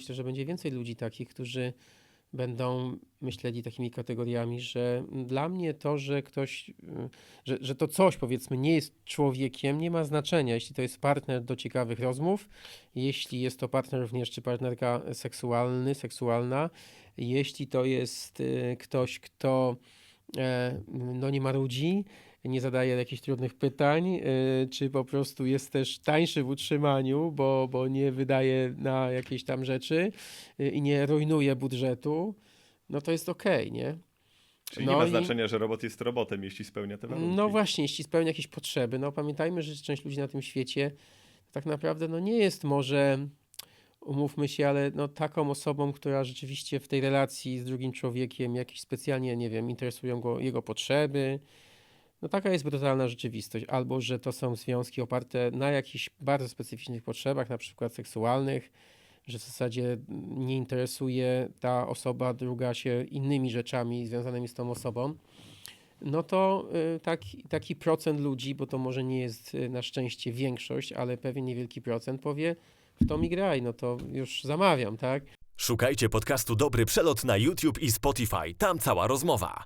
myślę, że będzie więcej ludzi takich, którzy będą myśleli takimi kategoriami, że dla mnie to, że ktoś, y, że, że to coś powiedzmy nie jest człowiekiem, nie ma znaczenia, jeśli to jest partner do ciekawych rozmów, jeśli jest to partner również czy partnerka seksualny, seksualna, jeśli to jest y, ktoś, kto e, no nie marudzi, nie zadaje jakichś trudnych pytań, y, czy po prostu jest też tańszy w utrzymaniu, bo, bo nie wydaje na jakieś tam rzeczy y, i nie rujnuje budżetu, no to jest okej, nie? Czyli No nie ma i- znaczenia, że robot jest robotem, jeśli spełnia te warunki. No właśnie, jeśli spełnia jakieś potrzeby. No pamiętajmy, że część ludzi na tym świecie tak naprawdę no nie jest może, umówmy się, ale no taką osobą, która rzeczywiście w tej relacji z drugim człowiekiem jakiś specjalnie, nie wiem, interesują go jego potrzeby. No taka jest brutalna rzeczywistość. Albo, że to są związki oparte na jakichś bardzo specyficznych potrzebach, na przykład seksualnych, że w zasadzie nie interesuje ta osoba druga się innymi rzeczami związanymi z tą osobą no to y, taki, taki procent ludzi, bo to może nie jest y, na szczęście większość, ale pewien niewielki procent powie, w to mi graj, no to już zamawiam, tak? Szukajcie podcastu Dobry Przelot na YouTube i Spotify. Tam cała rozmowa.